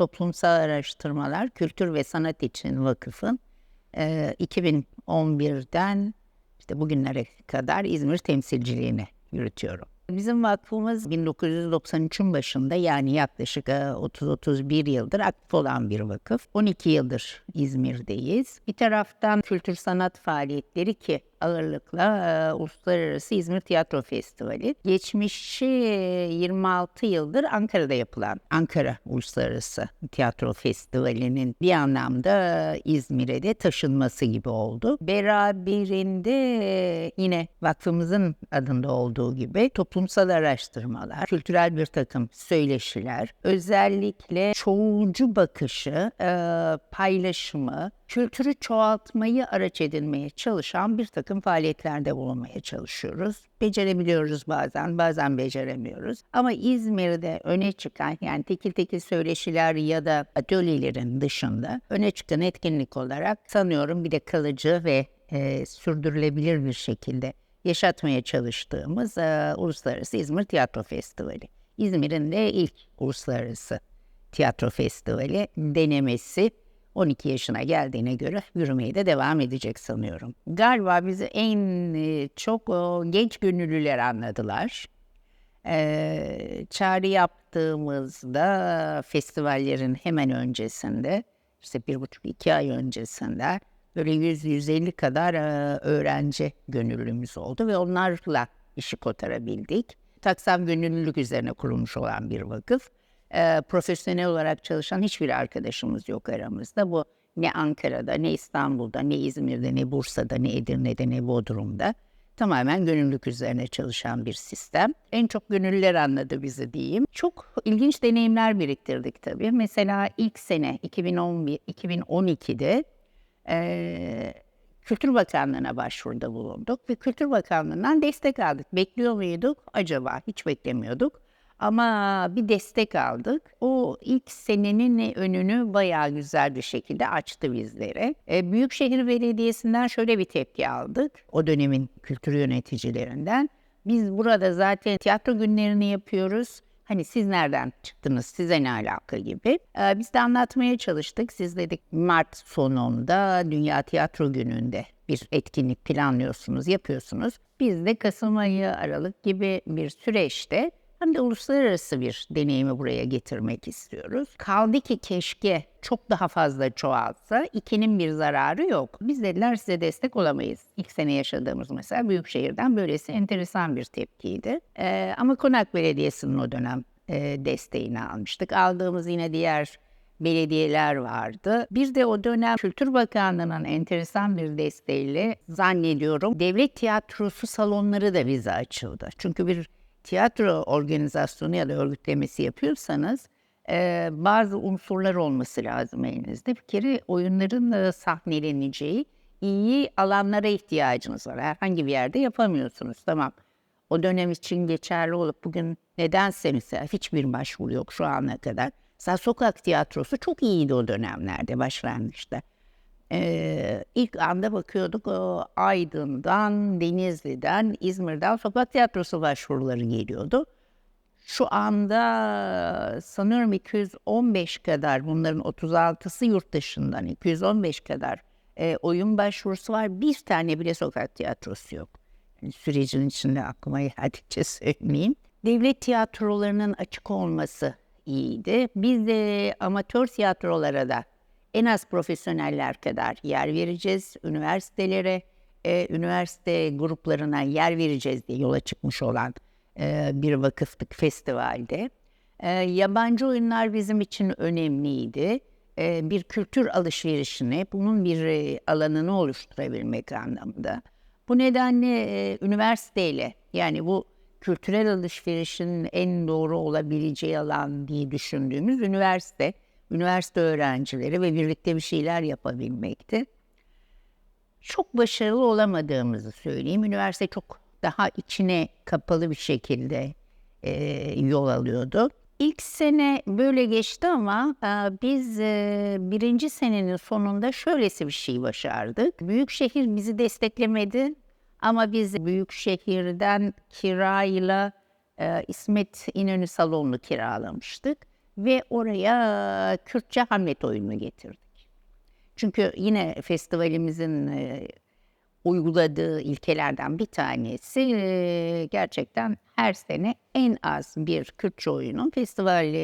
Toplumsal Araştırmalar Kültür ve Sanat için Vakıf'ın e, 2011'den işte bugünlere kadar İzmir temsilciliğini yürütüyorum. Bizim vakfımız 1993'ün başında yani yaklaşık e, 30-31 yıldır aktif olan bir vakıf. 12 yıldır İzmir'deyiz. Bir taraftan kültür sanat faaliyetleri ki ağırlıkla Uluslararası İzmir Tiyatro Festivali. Geçmişi 26 yıldır Ankara'da yapılan Ankara Uluslararası Tiyatro Festivali'nin bir anlamda İzmir'e de taşınması gibi oldu. Beraberinde yine vakfımızın adında olduğu gibi toplumsal araştırmalar, kültürel bir takım söyleşiler, özellikle çoğulcu bakışı, paylaşımı, kültürü çoğaltmayı araç edinmeye çalışan bir takım faaliyetlerde bulunmaya çalışıyoruz. Becerebiliyoruz bazen, bazen beceremiyoruz. Ama İzmir'de öne çıkan yani tekil tekil söyleşiler ya da atölyelerin dışında öne çıkan etkinlik olarak sanıyorum bir de kalıcı ve e, sürdürülebilir bir şekilde yaşatmaya çalıştığımız e, Uluslararası İzmir Tiyatro Festivali. İzmir'in de ilk uluslararası tiyatro festivali denemesi 12 yaşına geldiğine göre yürümeye de devam edecek sanıyorum. Galiba bizi en e, çok o, genç gönüllüler anladılar. Ee, çağrı yaptığımızda festivallerin hemen öncesinde işte bir buçuk iki ay öncesinde böyle 100-150 kadar e, öğrenci gönüllümüz oldu ve onlarla işi kotarabildik. Taksam gönüllülük üzerine kurulmuş olan bir vakıf e, profesyonel olarak çalışan hiçbir arkadaşımız yok aramızda. Bu ne Ankara'da, ne İstanbul'da, ne İzmir'de, ne Bursa'da, ne Edirne'de, ne Bodrum'da. Tamamen gönüllülük üzerine çalışan bir sistem. En çok gönüllüler anladı bizi diyeyim. Çok ilginç deneyimler biriktirdik tabii. Mesela ilk sene 2011, 2012'de e, Kültür Bakanlığı'na başvuruda bulunduk ve Kültür Bakanlığı'ndan destek aldık. Bekliyor muyduk? Acaba hiç beklemiyorduk. Ama bir destek aldık. O ilk senenin önünü bayağı güzel bir şekilde açtı bizlere. E, Büyükşehir Belediyesi'nden şöyle bir tepki aldık. O dönemin kültür yöneticilerinden. Biz burada zaten tiyatro günlerini yapıyoruz. Hani siz nereden çıktınız, size ne alaka gibi. Ee, biz de anlatmaya çalıştık. Siz dedik Mart sonunda Dünya Tiyatro Günü'nde bir etkinlik planlıyorsunuz, yapıyorsunuz. Biz de Kasım ayı, Aralık gibi bir süreçte hem de uluslararası bir deneyimi buraya getirmek istiyoruz. Kaldı ki keşke çok daha fazla çoğalsa ikinin bir zararı yok. Biz dediler size destek olamayız. İlk sene yaşadığımız mesela Büyükşehir'den böylesi enteresan bir tepkiydi. Ee, ama Konak Belediyesi'nin o dönem e, desteğini almıştık. Aldığımız yine diğer belediyeler vardı. Bir de o dönem Kültür Bakanlığı'nın enteresan bir desteğiyle zannediyorum devlet tiyatrosu salonları da bize açıldı. Çünkü bir tiyatro organizasyonu ya da örgütlemesi yapıyorsanız e, bazı unsurlar olması lazım elinizde. Bir kere oyunların e, sahneleneceği iyi alanlara ihtiyacınız var. Herhangi bir yerde yapamıyorsunuz. Tamam. O dönem için geçerli olup bugün nedense mesela hiçbir başvuru yok şu ana kadar. Mesela sokak tiyatrosu çok iyiydi o dönemlerde başlangıçta. Ee, ilk anda bakıyorduk o Aydın'dan, Denizli'den, İzmir'den sokak tiyatrosu başvuruları geliyordu. Şu anda sanıyorum 215 kadar, bunların 36'sı yurt dışından, 215 kadar e, oyun başvurusu var. Bir tane bile sokak tiyatrosu yok. Yani sürecin içinde aklıma geldikçe söyleyeyim. Devlet tiyatrolarının açık olması iyiydi. Biz de amatör tiyatrolara da en az profesyoneller kadar yer vereceğiz üniversitelere, e, üniversite gruplarına yer vereceğiz diye yola çıkmış olan e, bir vakıflık festivalde. E, yabancı oyunlar bizim için önemliydi. E, bir kültür alışverişini, bunun bir e, alanını oluşturabilmek anlamında. Bu nedenle e, üniversiteyle yani bu kültürel alışverişin en doğru olabileceği alan diye düşündüğümüz üniversite üniversite öğrencileri ve birlikte bir şeyler yapabilmekti. Çok başarılı olamadığımızı söyleyeyim. Üniversite çok daha içine kapalı bir şekilde e, yol alıyordu. İlk sene böyle geçti ama e, biz e, birinci senenin sonunda şöylesi bir şey başardık. Büyük şehir bizi desteklemedi ama biz büyük şehirden kirayla e, İsmet İnönü salonunu kiralamıştık ve oraya Kürtçe Hamlet oyununu getirdik. Çünkü yine festivalimizin uyguladığı ilkelerden bir tanesi gerçekten her sene en az bir Kürtçe oyunun festival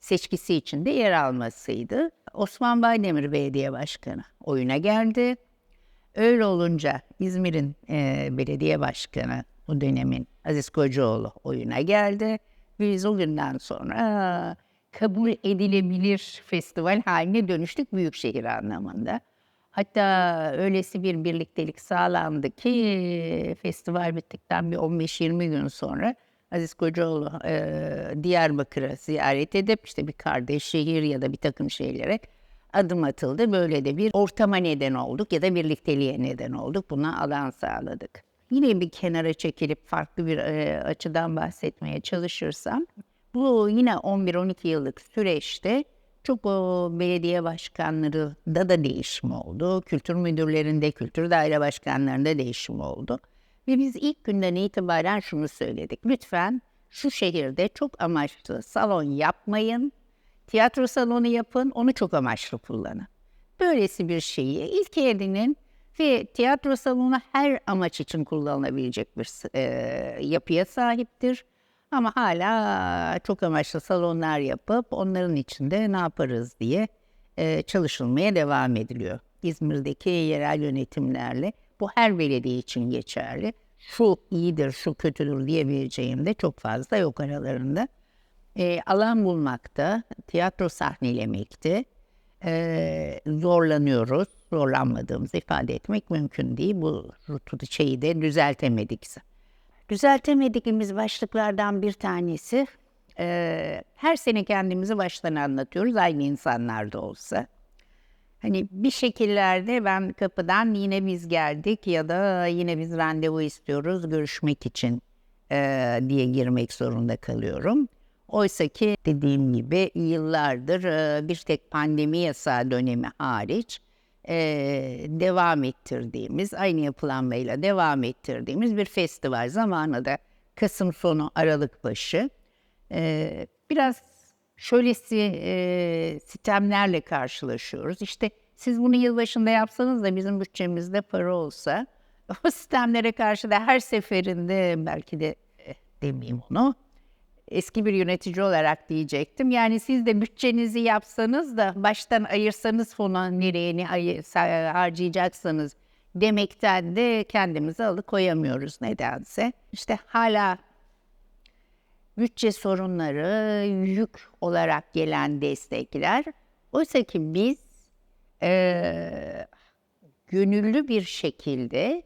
seçkisi içinde yer almasıydı. Osman Baydemir Belediye Başkanı oyuna geldi. Öyle olunca İzmir'in e, belediye başkanı o dönemin Aziz Kocaoğlu oyuna geldi. Biz o günden sonra kabul edilebilir festival haline dönüştük büyükşehir anlamında. Hatta öylesi bir birliktelik sağlandı ki festival bittikten bir 15-20 gün sonra Aziz Kocaoğlu e, Diyarbakır'ı ziyaret edip işte bir kardeş şehir ya da bir takım şeylere adım atıldı. Böyle de bir ortama neden olduk ya da birlikteliğe neden olduk. Buna alan sağladık. Yine bir kenara çekilip farklı bir e, açıdan bahsetmeye çalışırsam bu yine 11-12 yıllık süreçte çok o belediye başkanları da da değişim oldu. Kültür müdürlerinde, kültür daire başkanlarında değişim oldu. Ve biz ilk günden itibaren şunu söyledik. Lütfen şu şehirde çok amaçlı salon yapmayın. Tiyatro salonu yapın, onu çok amaçlı kullanın. Böylesi bir şeyi ilk edinin ve tiyatro salonu her amaç için kullanılabilecek bir e, yapıya sahiptir. Ama hala çok amaçlı salonlar yapıp onların içinde ne yaparız diye e, çalışılmaya devam ediliyor. İzmir'deki yerel yönetimlerle bu her belediye için geçerli. Şu iyidir, şu kötüdür diyebileceğim de çok fazla yok aralarında. E, alan bulmakta, tiyatro sahnelemekte e, zorlanıyoruz. Zorlanmadığımızı ifade etmek mümkün değil. Bu şeyi de düzeltemedikse. Düzeltemediğimiz başlıklardan bir tanesi e, her sene kendimizi baştan anlatıyoruz aynı insanlar da olsa. Hani bir şekillerde ben kapıdan yine biz geldik ya da yine biz randevu istiyoruz görüşmek için e, diye girmek zorunda kalıyorum. Oysa ki dediğim gibi yıllardır e, bir tek pandemi yasağı dönemi hariç e, devam ettirdiğimiz, aynı yapılanmayla devam ettirdiğimiz bir festival. Zamanı da Kasım sonu, Aralık başı. E, biraz şöylesi e, sistemlerle karşılaşıyoruz. İşte siz bunu yılbaşında yapsanız da bizim bütçemizde para olsa o sistemlere karşı da her seferinde belki de eh, demeyeyim onu eski bir yönetici olarak diyecektim. Yani siz de bütçenizi yapsanız da baştan ayırsanız fonu nereye ne harcayacaksanız demekten de kendimizi alıkoyamıyoruz nedense. İşte hala bütçe sorunları, yük olarak gelen destekler. Oysa ki biz e, gönüllü bir şekilde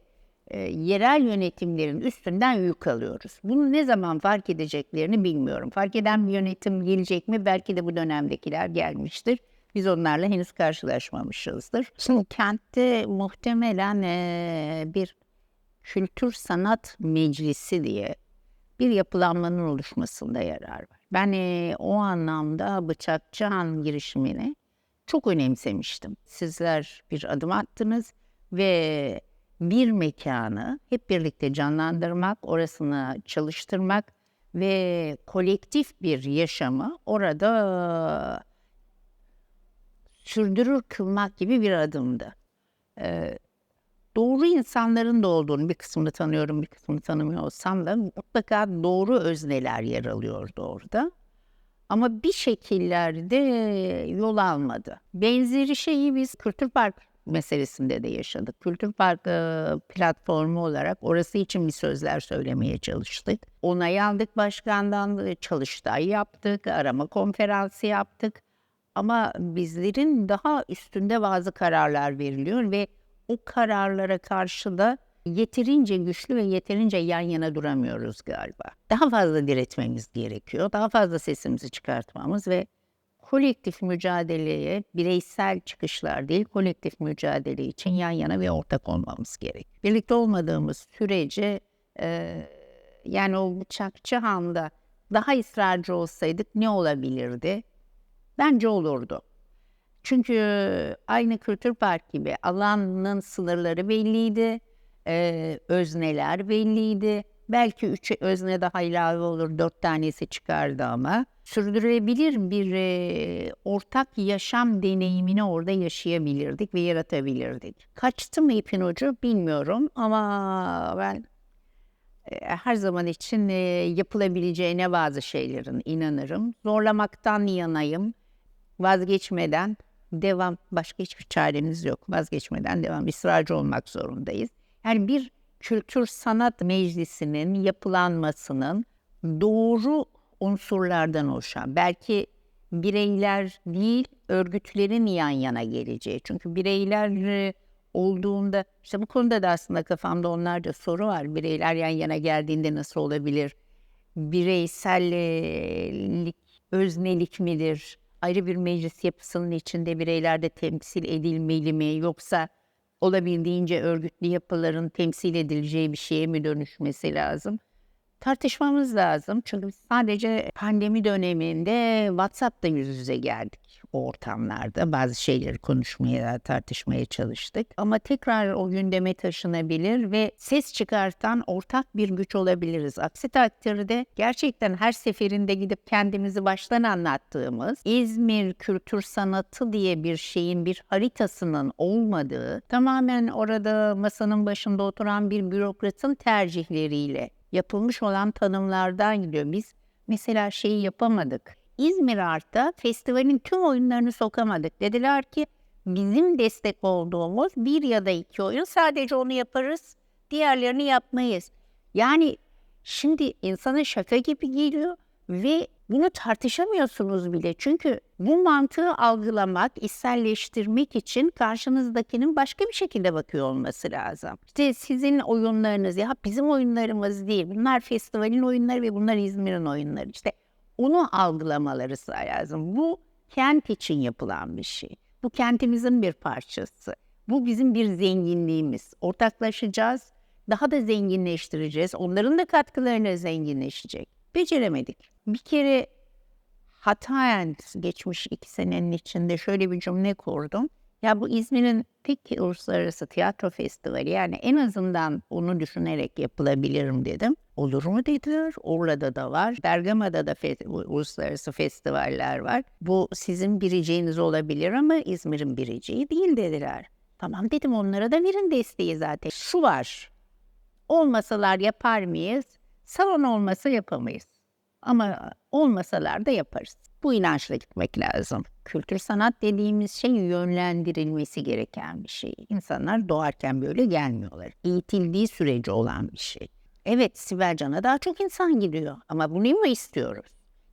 e, yerel yönetimlerin üstünden yük alıyoruz. Bunu ne zaman fark edeceklerini bilmiyorum. Fark eden bir yönetim gelecek mi? Belki de bu dönemdekiler gelmiştir. Biz onlarla henüz karşılaşmamışızdır. Şimdi kentte muhtemelen e, bir kültür sanat meclisi diye bir yapılanmanın oluşmasında yarar var. Ben e, o anlamda Bıçakçıhan girişimini çok önemsemiştim. Sizler bir adım attınız ve bir mekanı hep birlikte canlandırmak, orasını çalıştırmak ve kolektif bir yaşamı orada sürdürür kılmak gibi bir adımdı. Ee, doğru insanların da olduğunu bir kısmını tanıyorum, bir kısmını tanımıyorsam da mutlaka doğru özneler yer alıyordu orada. Ama bir şekillerde yol almadı. Benzeri şeyi biz Kültür Park meselesinde de yaşadık. Kültür Parkı platformu olarak orası için bir sözler söylemeye çalıştık. Onay aldık başkandan, çalıştay yaptık, arama konferansı yaptık. Ama bizlerin daha üstünde bazı kararlar veriliyor ve o kararlara karşı da yeterince güçlü ve yeterince yan yana duramıyoruz galiba. Daha fazla diretmemiz gerekiyor. Daha fazla sesimizi çıkartmamız ve kolektif mücadeleye bireysel çıkışlar değil, kolektif mücadele için yan yana ve ortak olmamız gerek. Birlikte olmadığımız sürece e, yani o bıçakçı handa daha ısrarcı olsaydık ne olabilirdi? Bence olurdu. Çünkü aynı kültür park gibi alanın sınırları belliydi, e, özneler belliydi Belki üç özne daha ilave olur, dört tanesi çıkardı ama sürdürülebilir bir e, ortak yaşam deneyimini orada yaşayabilirdik ve yaratabilirdik. Kaçtı mı ipin ucu bilmiyorum ama ben e, her zaman için e, yapılabileceğine bazı şeylerin inanırım. Zorlamaktan yanayım. Vazgeçmeden devam. Başka hiçbir çaremiz yok. Vazgeçmeden devam. Israrcı olmak zorundayız. Yani bir kültür sanat meclisinin yapılanmasının doğru unsurlardan oluşan, belki bireyler değil örgütlerin yan yana geleceği. Çünkü bireyler olduğunda işte bu konuda da aslında kafamda onlarca soru var. Bireyler yan yana geldiğinde nasıl olabilir? Bireysellik, öznelik midir? Ayrı bir meclis yapısının içinde bireyler de temsil edilmeli mi? Yoksa olabildiğince örgütlü yapıların temsil edileceği bir şeye mi dönüşmesi lazım? Tartışmamız lazım. Çünkü sadece pandemi döneminde WhatsApp'ta yüz yüze geldik o ortamlarda. Bazı şeyleri konuşmaya, tartışmaya çalıştık. Ama tekrar o gündeme taşınabilir ve ses çıkartan ortak bir güç olabiliriz. Aksi takdirde gerçekten her seferinde gidip kendimizi baştan anlattığımız İzmir kültür sanatı diye bir şeyin bir haritasının olmadığı, tamamen orada masanın başında oturan bir bürokratın tercihleriyle yapılmış olan tanımlardan gidiyor. Biz mesela şeyi yapamadık. İzmir Art'ta festivalin tüm oyunlarını sokamadık. Dediler ki bizim destek olduğumuz bir ya da iki oyun sadece onu yaparız, diğerlerini yapmayız. Yani şimdi insana şaka gibi geliyor ve bunu tartışamıyorsunuz bile. Çünkü bu mantığı algılamak, içselleştirmek için karşınızdakinin başka bir şekilde bakıyor olması lazım. İşte sizin oyunlarınız ya bizim oyunlarımız değil. Bunlar festivalin oyunları ve bunlar İzmir'in oyunları. İşte onu algılamaları lazım. Bu kent için yapılan bir şey. Bu kentimizin bir parçası. Bu bizim bir zenginliğimiz. Ortaklaşacağız, daha da zenginleştireceğiz. Onların da katkılarıyla zenginleşecek. Beceremedik. Bir kere hataen geçmiş iki senenin içinde şöyle bir cümle kurdum. Ya bu İzmir'in tek uluslararası tiyatro festivali yani en azından onu düşünerek yapılabilirim dedim. Olur mu dediler. Urla'da da var. Bergama'da da fe- uluslararası festivaller var. Bu sizin biriciğiniz olabilir ama İzmir'in biriciği değil dediler. Tamam dedim onlara da verin desteği zaten. Şu var. Olmasalar yapar mıyız? Salon olmasa yapamayız. Ama olmasalar da yaparız. Bu inançla gitmek lazım. Kültür sanat dediğimiz şey yönlendirilmesi gereken bir şey. İnsanlar doğarken böyle gelmiyorlar. Eğitildiği sürece olan bir şey. Evet Sibel Can'a daha çok insan gidiyor ama bunu mu istiyoruz?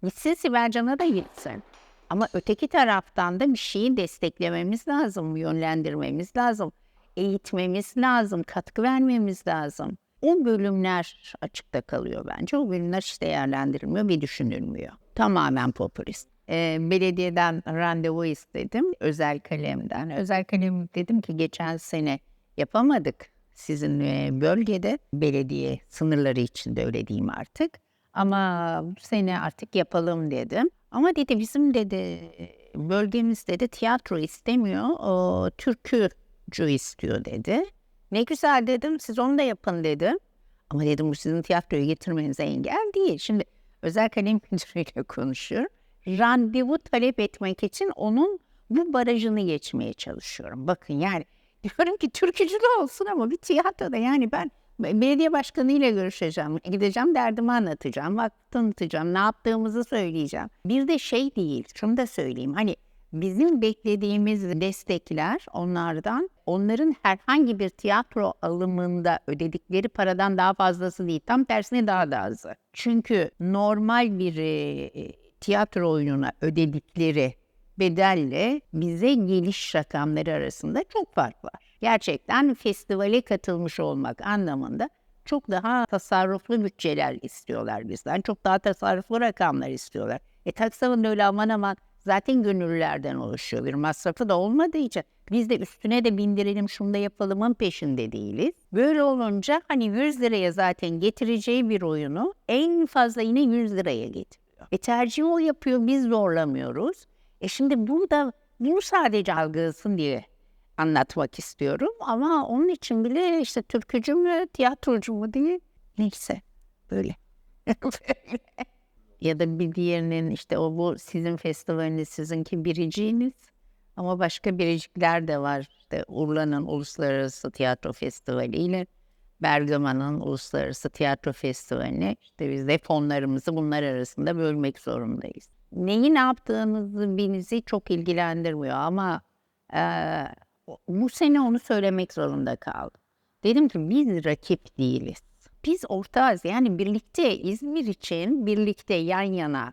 Gitsin Sibel Can'a da gitsin. Ama öteki taraftan da bir şeyi desteklememiz lazım, yönlendirmemiz lazım, eğitmemiz lazım, katkı vermemiz lazım. O bölümler açıkta kalıyor bence. O bölümler hiç değerlendirilmiyor ve düşünülmüyor. Tamamen popülist. E, belediyeden randevu istedim özel kalemden. Özel kalem dedim ki geçen sene yapamadık sizin e, bölgede belediye sınırları içinde öyle diyeyim artık. Ama bu sene artık yapalım dedim. Ama dedi bizim dedi bölgemiz dedi tiyatro istemiyor, o türkücü istiyor dedi. Ne güzel dedim siz onu da yapın dedim. Ama dedim bu sizin tiyatroyu getirmenize engel değil. Şimdi özel kalem müdürüyle konuşuyorum. Randevu talep etmek için onun bu barajını geçmeye çalışıyorum. Bakın yani diyorum ki türkücü de olsun ama bir tiyatroda yani ben belediye başkanıyla görüşeceğim. Gideceğim derdimi anlatacağım. Bak tanıtacağım. Ne yaptığımızı söyleyeceğim. Bir de şey değil. Şunu da söyleyeyim. Hani bizim beklediğimiz destekler onlardan onların herhangi bir tiyatro alımında ödedikleri paradan daha fazlası değil. Tam tersine daha da azı. Çünkü normal bir e, tiyatro oyununa ödedikleri bedelle bize geliş rakamları arasında çok fark var. Gerçekten festivale katılmış olmak anlamında çok daha tasarruflu bütçeler istiyorlar bizden. Çok daha tasarruflu rakamlar istiyorlar. E taksamın öyle aman aman zaten gönüllülerden oluşuyor. Bir masrafı da olmadığı için biz de üstüne de bindirelim şunu da yapalımın peşinde değiliz. Böyle olunca hani 100 liraya zaten getireceği bir oyunu en fazla yine 100 liraya getiriyor. E tercih o yapıyor biz zorlamıyoruz. E şimdi burada bunu sadece algılasın diye anlatmak istiyorum ama onun için bile işte türkücü mü tiyatrocu mu diye neyse Böyle. Böyle. Ya da bir diğerinin işte o bu sizin festivaliniz, sizinki biriciğiniz. Ama başka biricikler de var. İşte Urla'nın Uluslararası Tiyatro Festivali ile Bergama'nın Uluslararası Tiyatro Festivali'ne işte biz de fonlarımızı bunlar arasında bölmek zorundayız. Neyi ne yaptığınızı bizi çok ilgilendirmiyor ama eee, bu sene onu söylemek zorunda kaldım. Dedim ki biz rakip değiliz. Biz ortağız yani birlikte İzmir için birlikte yan yana.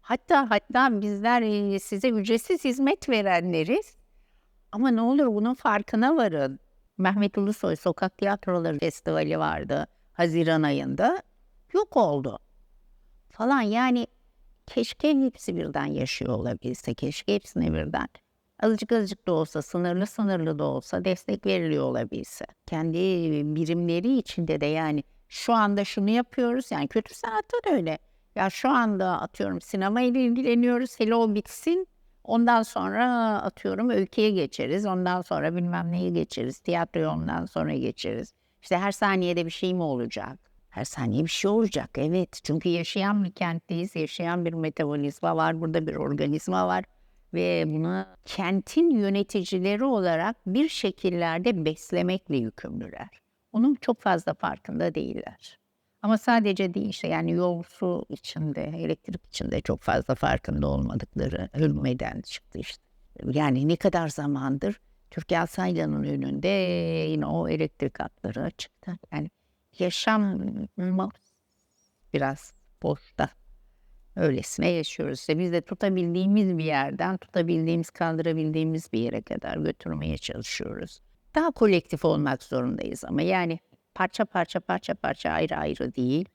Hatta hatta bizler e, size ücretsiz hizmet verenleriz. Ama ne olur bunun farkına varın. Mehmet Ulusoy Sokak Tiyatroları Festivali vardı Haziran ayında. Yok oldu. Falan yani keşke hepsi birden yaşıyor olabilse. Keşke hepsine birden azıcık azıcık da olsa, sınırlı sınırlı da olsa destek veriliyor olabilse. Kendi birimleri içinde de yani şu anda şunu yapıyoruz. Yani kötü sanatta da öyle. Ya şu anda atıyorum sinema ile ilgileniyoruz. Hele o bitsin. Ondan sonra atıyorum öyküye geçeriz. Ondan sonra bilmem neye geçeriz. Tiyatroya ondan sonra geçeriz. İşte her saniyede bir şey mi olacak? Her saniye bir şey olacak. Evet. Çünkü yaşayan bir kentteyiz. Yaşayan bir metabolizma var. Burada bir organizma var. Ve bunu kentin yöneticileri olarak bir şekillerde beslemekle yükümlüler. Onun çok fazla farkında değiller. Ama sadece değil işte yani yol su içinde, elektrik içinde çok fazla farkında olmadıkları ölmeden çıktı işte. Yani ne kadar zamandır Türkiye Saylan'ın önünde yine o elektrik hatları çıktı. Yani yaşam biraz boşta. Öylesine yaşıyoruz. İşte biz de tutabildiğimiz bir yerden, tutabildiğimiz, kaldırabildiğimiz bir yere kadar götürmeye çalışıyoruz. Daha kolektif olmak zorundayız ama yani parça parça parça parça ayrı ayrı değil.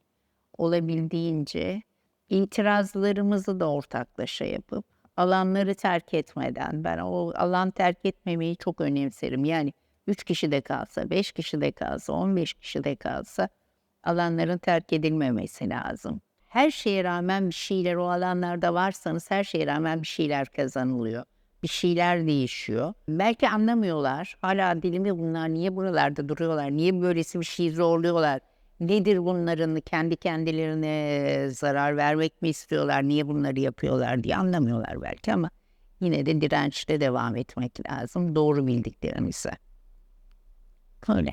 Olabildiğince itirazlarımızı da ortaklaşa yapıp alanları terk etmeden ben o alan terk etmemeyi çok önemserim. Yani 3 kişi de kalsa, 5 kişi de kalsa, 15 kişi de kalsa alanların terk edilmemesi lazım. Her şeye rağmen bir şeyler o alanlarda varsanız her şeye rağmen bir şeyler kazanılıyor. Bir şeyler değişiyor. Belki anlamıyorlar. Hala dilimi bunlar niye buralarda duruyorlar? Niye böylesi bir şeyi zorluyorlar? Nedir bunların kendi kendilerine zarar vermek mi istiyorlar? Niye bunları yapıyorlar diye anlamıyorlar belki ama yine de dirençle devam etmek lazım. Doğru bildiklerimize. Öyle.